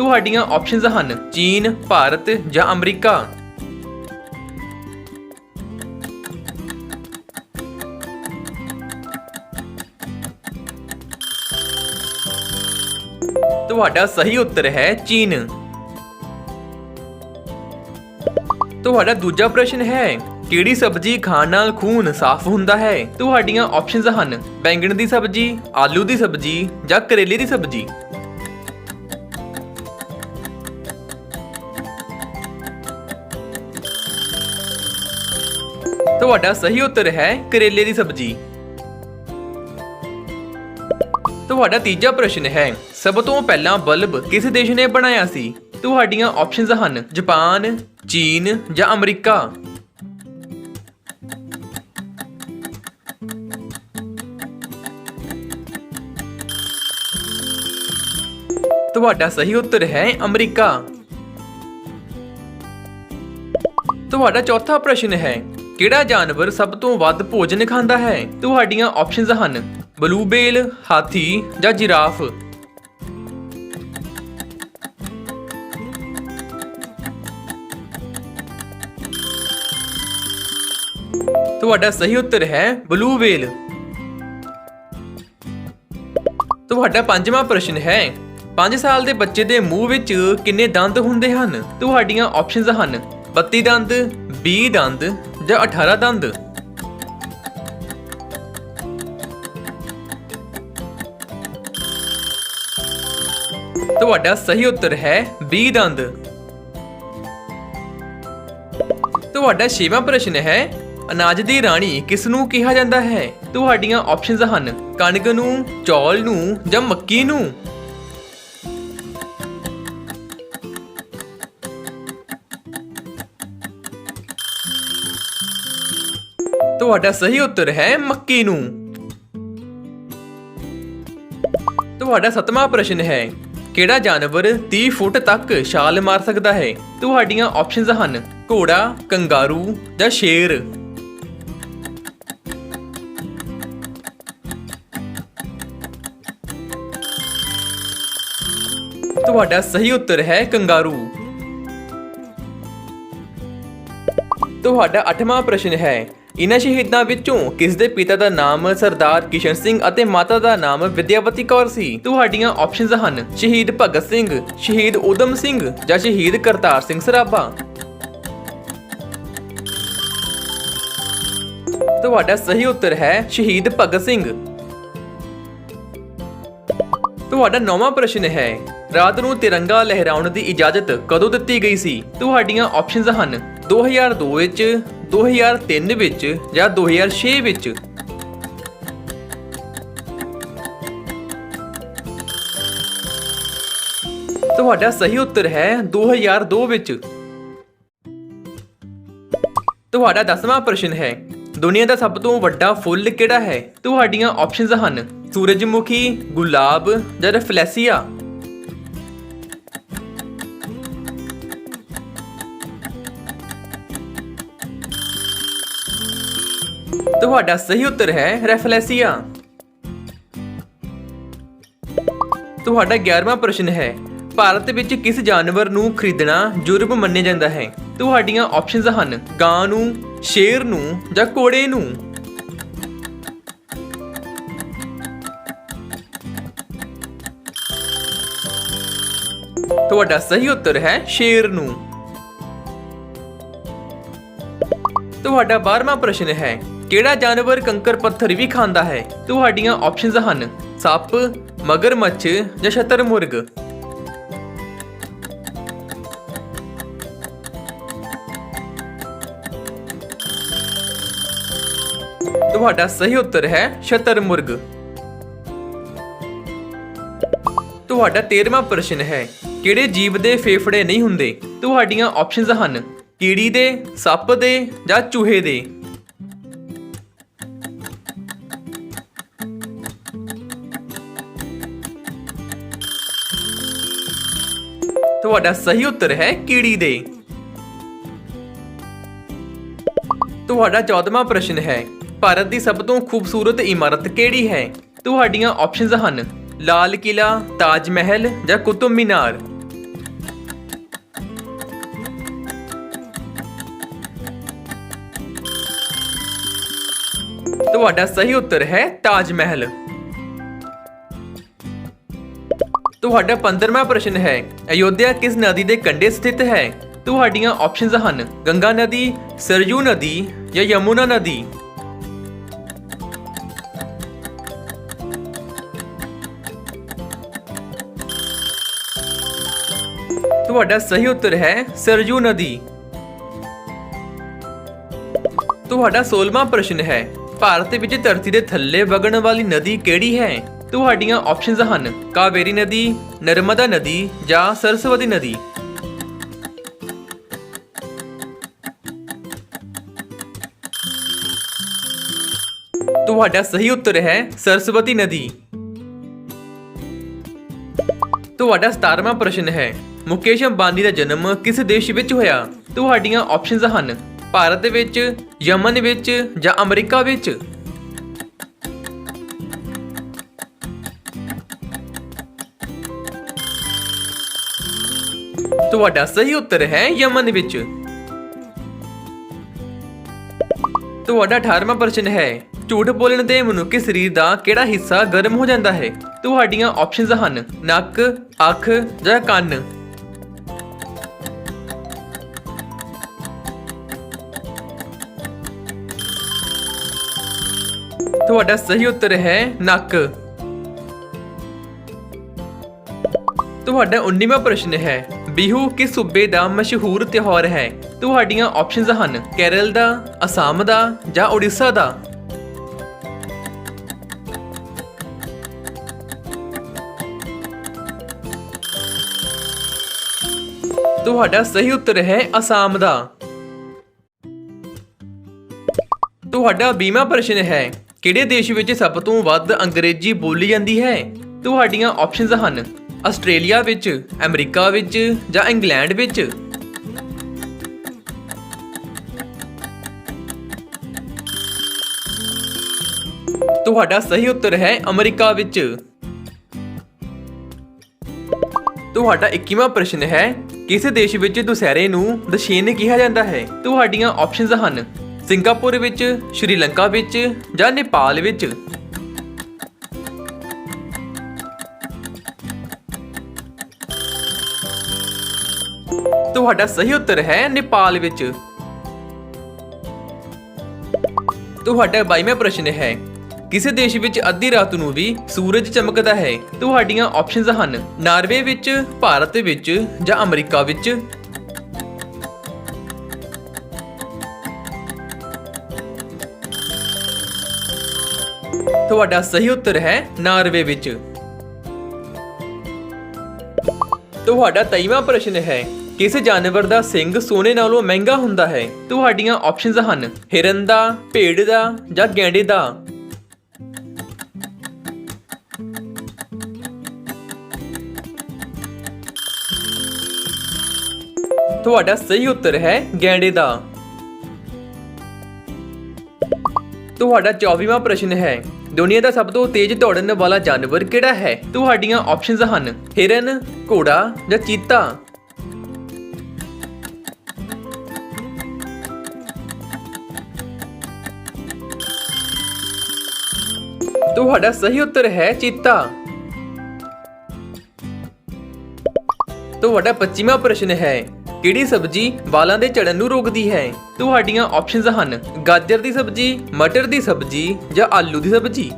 ਤੁਹਾਡੀਆਂ ਆਪਸ਼ਨਸ ਹਨ, ਚੀਨ, ਭਾਰਤ ਜਾਂ ਅਮਰੀਕਾ। ਤੁਹਾਡਾ ਸਹੀ ਉੱਤਰ ਹੈ ਚੀਨ। ਤੁਹਾਡਾ ਦੂਜਾ ਪ੍ਰਸ਼ਨ ਹੈ, ਕਿਹੜੀ ਸਬਜ਼ੀ ਖਾਣ ਨਾਲ ਖੂਨ ਸਾਫ਼ ਹੁੰਦਾ ਹੈ? ਤੁਹਾਡੀਆਂ ਆਪਸ਼ਨਸ ਹਨ, ਬੈਂਗਣ ਦੀ ਸਬਜ਼ੀ, ਆਲੂ ਦੀ ਸਬਜ਼ੀ ਜਾਂ ਕਰੇਲੇ ਦੀ ਸਬਜ਼ੀ। ਤੁਹਾਡਾ ਸਹੀ ਉੱਤਰ ਹੈ ਕਰੇਲੇ ਦੀ ਸਬਜ਼ੀ। ਤੁਹਾਡਾ ਤੀਜਾ ਪ੍ਰਸ਼ਨ ਹੈ, ਸਭ ਤੋਂ ਪਹਿਲਾਂ ਬਲਬ ਕਿਸ ਦੇਸ਼ ਨੇ ਬਣਾਇਆ ਸੀ? ਤੁਹਾਡੀਆਂ ਆਪਸ਼ਨਸ ਹਨ, ਜਾਪਾਨ, ਚੀਨ ਜਾਂ ਅਮਰੀਕਾ। ਤੁਹਾਡਾ ਸਹੀ ਉੱਤਰ ਹੈ ਅਮਰੀਕਾ। ਤੁਹਾਡਾ ਚੌਥਾ ਪ੍ਰਸ਼ਨ ਹੈ ਕਿਹੜਾ ਜਾਨਵਰ ਸਭ ਤੋਂ ਵੱਧ ਭੋਜਨ ਖਾਂਦਾ ਹੈ? ਤੁਹਾਡੀਆਂ ਆਪਸ਼ਨਸ ਹਨ ਬਲੂਬੇਲ ਹਾਥੀ ਜਾਂ ਜਿਰਾਫ। ਤੁਹਾਡਾ ਸਹੀ ਉੱਤਰ ਹੈ, ਬਲੂ ਵੇਲ ਤੁਹਾਡਾ ਪੰਜਵਾਂ ਪ੍ਰਸ਼ਨ ਹੈ 5 ਸਾਲ ਦੇ ਬੱਚੇ ਦੇ ਮੂੰਹ ਵਿੱਚ ਕਿੰਨੇ ਦੰਦ ਹੁੰਦੇ ਹਨ? ਤੁਹਾਡੀਆਂ ਆਪਸ਼ਨਸ ਹਨ 32 ਦੰਦ 20 ਦੰਦ ਜਾਂ 18 ਦੰਦ? ਤੁਹਾਡਾ ਸਹੀ ਉੱਤਰ ਹੈ 20 ਦੰਦ। ਤੁਹਾਡਾ ਛੇਵਾਂ ਪ੍ਰਸ਼ਨ ਹੈ, ਅਨਾਜ ਦੀ ਰਾਣੀ ਕਿਸ ਨੂੰ ਕਿਹਾ ਜਾਂਦਾ ਹੈ? ਤੁਹਾਡੀਆਂ ਆਪਸ਼ਨਸ ਹਨ, ਕਣਕ ਨੂੰ, ਚੌਲ ਨੂੰ ਜਾਂ ਮੱਕੀ ਨੂੰ। ਤੁਹਾਡਾ ਸਹੀ ਉੱਤਰ ਹੈ ਮੱਕੀ ਨੂੰ। ਤੁਹਾਡਾ ਸਤਵਾਂ ਪ੍ਰਸ਼ਨ ਹੈ, ਕਿਹੜਾ ਜਾਨਵਰ 30 ਫੁੱਟ ਤੱਕ ਛਾਲ ਮਾਰ ਸਕਦਾ ਹੈ? ਤੁਹਾਡੀਆਂ ਆਪਸ਼ਨਸ ਹਨ, ਘੋੜਾ, ਕੰਗਾਰੂ ਜਾਂ ਸ਼ੇਰ। ਤੁਹਾਡਾ ਸਹੀ ਉੱਤਰ ਹੈ ਕੰਗਾਰੂ। ਤੁਹਾਡਾ ਅੱਠਵਾਂ ਪ੍ਰਸ਼ਨ ਹੈ ਇਨ੍ਹਾਂ ਸ਼ਹੀਦਾਂ ਵਿੱਚੋਂ ਕਿਸ ਦੇ ਪਿਤਾ ਦਾ ਨਾਮ ਸਰਦਾਰ ਕਿਸ਼ਨ ਸਿੰਘ ਅਤੇ ਮਾਤਾ ਦਾ ਨਾਮ ਵਿਦਿਆਵਤੀ ਕੌਰ ਸੀ? ਤੁਹਾਡੀਆਂ ਆਪਸ਼ਨਸ ਹਨ, ਸ਼ਹੀਦ ਭਗਤ ਸਿੰਘ, ਸ਼ਹੀਦ ਉਦਮ ਸਿੰਘ ਜਾਂ ਸ਼ਹੀਦ ਕਰਤਾਰ ਸਿੰਘ ਸਰਾਭਾ। ਤੁਹਾਡਾ ਸਹੀ ਉੱਤਰ ਹੈ, ਸ਼ਹੀਦ ਭਗਤ ਸਿੰਘ। ਤੁਹਾਡਾ ਨੌਵਾਂ ਪ੍ਰਸ਼ਨ ਹੈ, ਰਾਤ ਨੂੰ ਤਿਰੰਗਾ ਲਹਿਰਾਉਣ ਦੀ ਇਜਾਜ਼ਤ ਕਦੋਂ ਦਿੱਤੀ ਗਈ ਸੀ? ਤੁਹਾਡੀਆਂ ਆਪਸ਼ਨਸ ਹਨ 2002 ਵਿੱਚ 2003 ਵਿੱਚ ਜਾਂ 2006 ਵਿੱਚ? ਤੁਹਾਡਾ ਸਹੀ ਉੱਤਰ ਹੈ 2002 ਵਿੱਚ। ਤੁਹਾਡਾ 10ਵਾਂ ਪ੍ਰਸ਼ਨ ਹੈ, ਦੁਨੀਆ ਦਾ ਸਭ ਤੋਂ ਵੱਡਾ ਫੁੱਲ ਕਿਹੜਾ ਹੈ? ਤੁਹਾਡੀਆਂ ਆਪਸ਼ਨਸ ਹਨ, ਸੂਰਜਮੁਖੀ, ਗੁਲਾਬ ਜਾਂ ਰਫਲੈਸੀਆ। ਤੁਹਾਡਾ ਸਹੀ ਉੱਤਰ ਹੈ ਰੈਫਲੇਸੀਆ। ਤੁਹਾਡਾ 11ਵਾਂ ਪ੍ਰਸ਼ਨ ਹੈ, ਭਾਰਤ ਵਿੱਚ ਕਿਸ ਜਾਨਵਰ ਨੂੰ ਖਰੀਦਣਾ ਜੁਰਮ ਮੰਨਿਆ ਜਾਂਦਾ ਹੈ? ਤੁਹਾਡੀਆਂ ਆਪਸ਼ਨਸ ਹਨ, ਗਾਂ ਨੂੰ, ਸ਼ੇਰ ਨੂੰ ਜਾਂ ਕੋੜੇ ਨੂੰ। ਤੁਹਾਡਾ ਸਹੀ ਉੱਤਰ ਹੈ, ਸ਼ੇਰ ਨੂੰ। ਤੁਹਾਡਾ 12ਵਾਂ ਪ੍ਰਸ਼ਨ ਹੈ ਕਿਹੜਾ ਜਾਨਵਰ ਕੰਕਰ ਪੱਥਰ ਵੀ ਖਾਂਦਾ ਹੈ? ਤੁਹਾਡੀਆਂ ਆਪਸ਼ਨਸ ਹਨ, ਸੱਪ, ਮਗਰਮੱਛ ਜਾਂ ਸ਼ਤਰਮੁਰਗ ਤੁਹਾਡਾ ਸਹੀ ਉੱਤਰ ਹੈ ਸ਼ਤਰਮੁਰਗ ਤੁਹਾਡਾ 13ਵਾਂ ਪ੍ਰਸ਼ਨ ਹੈ, ਕਿਹੜੇ ਜੀਵ ਦੇ ਫੇਫੜੇ ਨਹੀਂ ਹੁੰਦੇ? ਤੁਹਾਡੀਆਂ ਆਪਸ਼ਨਸ ਹਨ, ਕੀੜੀ ਦੇ, ਸੱਪ ਦੇ ਜਾਂ ਚੂਹੇ ਦੇ। ਤੁਹਾਡਾ ਸਹੀ ਉੱਤਰ ਹੈ ਕੀੜੀ ਦੇ। ਤੁਹਾਡਾ 14ਵਾਂ ਪ੍ਰਸ਼ਨ ਹੈ, ਭਾਰਤ ਦੀ ਸਭ ਤੋਂ ਖੂਬਸੂਰਤ ਇਮਾਰਤ ਕਿਹੜੀ ਹੈ? ਤੁਹਾਡੀਆਂ ਆਪਸ਼ਨਸ ਹਨ, ਲਾਲ ਕਿਲਾ ਤਾਜ ਮਹਿਲ ਜਾਂ ਕੁਤੁਬ ਮੀਨਾਰ। ਤੁਹਾਡਾ ਸਹੀ ਉੱਤਰ ਹੈ ਤਾਜ ਮਹਿਲ। ਤੁਹਾਡਾ 15ਵਾਂ ਪ੍ਰਸ਼ਨ ਹੈ, ਅਯੋਧਿਆ ਕਿਸ ਨਦੀ ਦੇ ਕੰਢੇ ਸਥਿਤ ਹੈ? ਤੁਹਾਡੀਆਂ ਆਪਸ਼ਨਸ ਹਨ, ਗੰਗਾ ਨਦੀ, ਸਰਯੂ ਨਦੀ ਜਾਂ ਯਮੁਨਾ ਨਦੀ। ਤੁਹਾਡਾ ਸਹੀ ਉੱਤਰ ਹੈ, ਸਰਯੂ ਨਦੀ। ਤੁਹਾਡਾ 16ਵਾਂ ਪ੍ਰਸ਼ਨ ਹੈ, ਭਾਰਤ ਵਿੱਚ ਧਰਤੀ ਦੇ ਥੱਲੇ ਵਗਣ ਵਾਲੀ ਨਦੀ ਕਿਹੜੀ ਹੈ? ਤੁਹਾਡੀਆਂ ਆਪਸ਼ਨਸ ਹਨ, ਕਾਵੇਰੀ ਨਦੀ, ਨਰਮਦਾ ਨਦੀ ਜਾਂ ਸਰਸਵਤੀ ਨਦੀ। ਤੁਹਾਡਾ ਸਹੀ ਉੱਤਰ ਹੈ ਸਰਸਵਤੀ ਨਦੀ। ਤੁਹਾਡਾ 17ਵਾਂ ਪ੍ਰਸ਼ਨ ਹੈ, ਮੁਕੇਸ਼ ਅੰਬਾਨੀ ਦਾ ਜਨਮ ਕਿਸ ਦੇਸ਼ ਵਿੱਚ ਹੋਇਆ? ਤੁਹਾਡੀਆਂ ਆਪਸ਼ਨਸ ਹਨ, ਭਾਰਤ ਵਿੱਚ, ਯਮਨ ਵਿੱਚ ਜਾਂ ਅਮਰੀਕਾ ਵਿੱਚ। ਤੁਹਾਡਾ ਸਹੀ ਉੱਤਰ ਹੈ ਯਮਨ ਵਿੱਚ। ਤੁਹਾਡਾ 18ਵਾਂ ਪ੍ਰਸ਼ਨ ਹੈ, ਝੂਠ ਬੋਲਣ ਦੇ ਮਨੁੱਖੀ ਸਰੀਰ ਦਾ ਕਿਹੜਾ ਹਿੱਸਾ ਗਰਮ ਹੋ ਜਾਂਦਾ ਹੈ? ਤੁਹਾਡੀਆਂ ਆਪਸ਼ਨਸ ਹਨ, ਨੱਕ, ਅੱਖ ਜਾਂ ਕੰਨ। ਤੁਹਾਡਾ ਸਹੀ ਉੱਤਰ ਹੈ, ਨੱਕ। ਤੁਹਾਡਾ 19ਵਾਂ ਪ੍ਰਸ਼ਨ ਹੈ ਬਿਹੂ ਕਿਸ ਸੂਬੇ ਦਾ ਮਸ਼ਹੂਰ ਤਿਉਹਾਰ ਹੈ? ਤੁਹਾਡੀਆਂ ਆਪਸ਼ਨਸ ਹਨ ਕੇਰਲ ਦਾ, ਅਸਾਮ ਦਾ ਜਾਂ ਉੜੀਸਾ ਦਾ। ਤੁਹਾਡਾ ਸਹੀ ਉੱਤਰ ਹੈ ਅਸਾਮ ਦਾ। ਤੁਹਾਡਾ 20ਵਾਂ ਪ੍ਰਸ਼ਨ ਹੈ, ਕਿਹੜੇ ਦੇਸ਼ ਵਿੱਚ ਸਭ ਤੋਂ ਵੱਧ ਅੰਗਰੇਜ਼ੀ ਬੋਲੀ ਜਾਂਦੀ ਹੈ? ਤੁਹਾਡੀਆਂ ਆਪਸ਼ਨਸ ਹਨ ਆਸਟ੍ਰੇਲੀਆ ਵਿੱਚ, ਅਮਰੀਕਾ ਵਿੱਚ ਜਾਂ ਇੰਗਲੈਂਡ ਵਿੱਚ? ਤੁਹਾਡਾ ਸਹੀ ਉੱਤਰ ਹੈ ਅਮਰੀਕਾ ਵਿੱਚ। ਤੁਹਾਡਾ 21ਵਾਂ ਪ੍ਰਸ਼ਨ ਹੈ, ਕਿਸ ਦੇਸ਼ ਵਿੱਚ ਦੁਸਹਿਰੇ ਨੂੰ ਦਸ਼ੇਨ ਕਿਹਾ ਜਾਂਦਾ ਹੈ? ਤੁਹਾਡੀਆਂ ਆਪਸ਼ਨਸ ਹਨ, ਸਿੰਗਾਪੁਰ ਵਿੱਚ, ਸ਼੍ਰੀਲੰਕਾ ਵਿੱਚ ਜਾਂ ਨੇਪਾਲ ਵਿੱਚ? ਤੁਹਾਡਾ ਸਹੀ ਉੱਤਰ ਹੈ ਨੇਪਾਲ ਵਿੱਚ। ਤੁਹਾਡਾ 22ਵਾਂ ਪ੍ਰਸ਼ਨ ਹੈ, ਕਿਸੇ ਦੇਸ਼ ਵਿੱਚ ਅੱਧੀ ਰਾਤ ਨੂੰ ਵੀ ਸੂਰਜ ਚਮਕਦਾ ਹੈ, ਤੁਹਾਡੀਆਂ ਆਪਸ਼ਨਸ ਹਨ ਨਾਰਵੇ ਵਿੱਚ, ਭਾਰਤ ਵਿੱਚ ਜਾਂ ਅਮਰੀਕਾ ਵਿੱਚ। ਤੁਹਾਡਾ ਸਹੀ ਉੱਤਰ ਹੈ ਨਾਰਵੇ ਵਿੱਚ। ਤੁਹਾਡਾ 23ਵਾਂ ਪ੍ਰਸ਼ਨ ਹੈ ਕਿਸ ਜਾਨਵਰ ਦਾ ਸਿੰਗ ਸੋਨੇ ਨਾਲੋਂ ਮਹਿੰਗਾ ਹੁੰਦਾ ਹੈ? ਤੁਹਾਡੀਆਂ ਆਪਸ਼ਨਸ ਹਨ, ਹਿਰਨ ਦਾ, ਭੇਡ ਦਾ ਜਾਂ ਗੈਂਡੇ ਦਾ। ਤੁਹਾਡਾ ਸਹੀ ਉੱਤਰ ਹੈ, ਗੈਂਡੇ ਦਾ। ਤੁਹਾਡਾ 24ਵਾਂ ਪ੍ਰਸ਼ਨ ਹੈ, ਦੁਨੀਆ ਦਾ ਸਭ ਤੋਂ ਤੇਜ਼ ਦੌੜਨ ਵਾਲਾ ਜਾਨਵਰ ਕਿਹੜਾ ਹੈ? ਤੁਹਾਡੀਆਂ ਆਪਸ਼ਨਸ ਹਨ, ਹਿਰਨ, ਘੋੜਾ ਜਾਂ ਚੀਤਾ। ਤੁਹਾਡਾ ਸਹੀ ਉੱਤਰ ਹੈ ਚੀਤਾ। ਤੁਹਾਡਾ 25ਵਾਂ ਪ੍ਰਸ਼ਨ ਹੈ, ਕਿਹੜੀ ਸਬਜ਼ੀ ਵਾਲਾਂ ਦੇ ਝੜਨ ਨੂੰ ਰੋਕਦੀ ਹੈ? ਤੁਹਾਡੀਆਂ ਆਪਸ਼ਨਸ ਹਨ, ਗਾਜਰ ਦੀ ਸਬਜ਼ੀ, ਮਟਰ ਦੀ ਸਬਜ਼ੀ ਜਾਂ ਆਲੂ ਦੀ ਸਬਜ਼ੀ।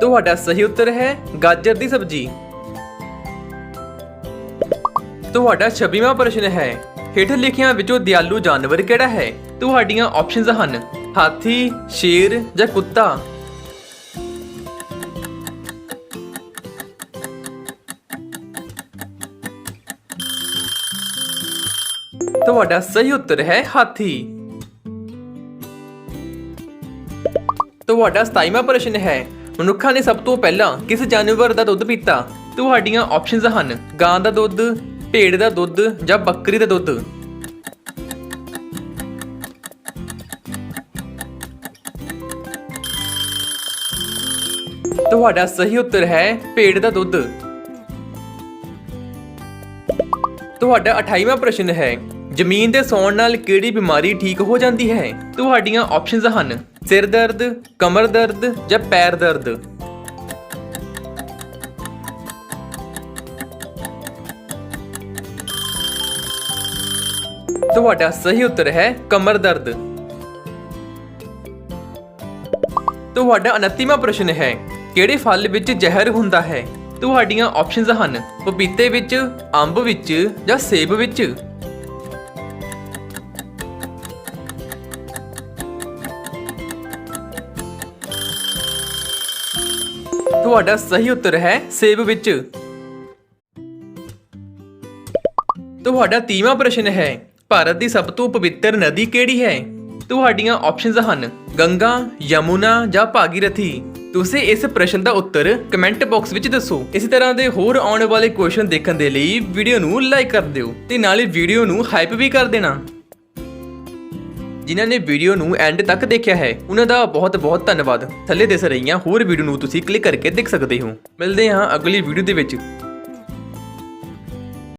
ਤੁਹਾਡਾ ਸਹੀ ਉੱਤਰ ਹੈ, ਗਾਜਰ ਦੀ ਸਬਜ਼ੀ। ਤੁਹਾਡਾ 26ਵਾਂ ਪ੍ਰਸ਼ਨ ਹੈ ਹੇਠ ਲਿਖਿਆਂ ਵਿੱਚੋਂ ਦਿਆਲੂ ਜਾਨਵਰ ਕਿਹੜਾ ਹੈ? ਤੁਹਾਡੀਆਂ ਆਪਸ਼ਨਸ ਹਨ, ਹਾਥੀ, ਸ਼ੇਰ ਜਾਂ ਕੁੱਤਾ। ਤੁਹਾਡਾ ਸਹੀ ਉੱਤਰ ਹੈ ਹਾਥੀ। ਤੁਹਾਡਾ 27ਵਾਂ ਪ੍ਰਸ਼ਨ ਹੈ, ਮਨੁੱਖਾਂ ਨੇ ਸਭ ਤੋਂ ਪਹਿਲਾਂ ਕਿਸ ਜਾਨਵਰ ਦਾ ਦੁੱਧ ਪੀਤਾ? ਤੁਹਾਡੀਆਂ ਆਪਸ਼ਨਸ ਹਨ, ਗਾਂ ਦਾ ਦੁੱਧ ਭੇਡ ਦਾ ਦੁੱਧ ਜਾਂ ਬੱਕਰੀ ਦਾ ਦੁੱਧ? ਤੁਹਾਡਾ ਸਹੀ ਉੱਤਰ ਹੈ ਭੇਡ ਦਾ ਦੁੱਧ। ਤੁਹਾਡਾ 28ਵਾਂ ਪ੍ਰਸ਼ਨ ਹੈ, ਜ਼ਮੀਨ ਦੇ ਸੌਣ ਨਾਲ ਕਿਹੜੀ ਬਿਮਾਰੀ ਠੀਕ ਹੋ ਜਾਂਦੀ ਹੈ? ਤੁਹਾਡੀਆਂ ਆਪਸ਼ਨਸ ਹਨ, ਸਿਰ ਦਰਦ, ਕਮਰ ਦਰਦ ਜਾਂ ਪੈਰ ਦਰਦ। ਤੁਹਾਡਾ ਸਹੀ ਉੱਤਰ ਹੈ ਕਮਰ ਦਰਦ। ਤੁਹਾਡਾ 29ਵਾਂ ਪ੍ਰਸ਼ਨ ਹੈ, ਕਿਹੜੇ ਫਲ ਵਿੱਚ ਜ਼ਹਿਰ ਹੁੰਦਾ ਹੈ? ਤੁਹਾਡੀਆਂ ਆਪਸ਼ਨਸ ਹਨ, ਪਪੀਤੇ ਵਿੱਚ, ਅੰਬ ਵਿੱਚ ਜਾਂ ਸੇਬ ਵਿੱਚ। ਤੁਹਾਡਾ ਸਹੀ ਉੱਤਰ ਹੈ ਸੇਬ ਵਿੱਚ। ਤੁਹਾਡਾ 30ਵਾਂ ਪ੍ਰਸ਼ਨ ਹੈ ਭਾਰਤ ਦੀ ਸਭ ਤੋਂ ਪਵਿੱਤਰ ਨਦੀ ਕਿਹੜੀ ਹੈ? ਤੁਹਾਡੀਆਂ ਆਪਸ਼ਨਸ ਹਨ ਗੰਗਾ, ਯਮੁਨਾ ਜਾਂ ਭਾਗੀਰਥੀ। ਤੁਸੀਂ ਇਸ ਪ੍ਰਸ਼ਨ ਦਾ ਉੱਤਰ ਕਮੈਂਟ ਬਾਕਸ ਵਿੱਚ ਦੱਸੋ। ਇਸੇ ਤਰ੍ਹਾਂ ਦੇ ਹੋਰ ਆਉਣ ਵਾਲੇ ਕੁਐਸਚਨ ਦੇਖਣ ਦੇ ਲਈ ਵੀਡੀਓ ਨੂੰ ਲਾਈਕ ਕਰ ਦਿਓ ਤੇ ਨਾਲੇ ਵੀਡੀਓ ਨੂੰ ਹਾਈਪ ਵੀ ਕਰ ਦੇਣਾ। ਜਿਨ੍ਹਾਂ ਨੇ ਵੀਡੀਓ ਨੂੰ ਐਂਡ ਤੱਕ ਦੇਖਿਆ ਹੈ, ਉਹਨਾਂ ਦਾ ਬਹੁਤ ਬਹੁਤ ਧੰਨਵਾਦ। ਥੱਲੇ ਦਿਸ ਰਹੀਆਂ ਹੋਰ ਵੀਡੀਓ ਨੂੰ ਤੁਸੀਂ ਕਲਿੱਕ ਕਰਕੇ ਦੇਖ ਸਕਦੇ ਹੋ। ਮਿਲਦੇ ਹਾਂ ਅਗਲੀ ਵੀਡੀਓ ਦੇ ਵਿੱਚ।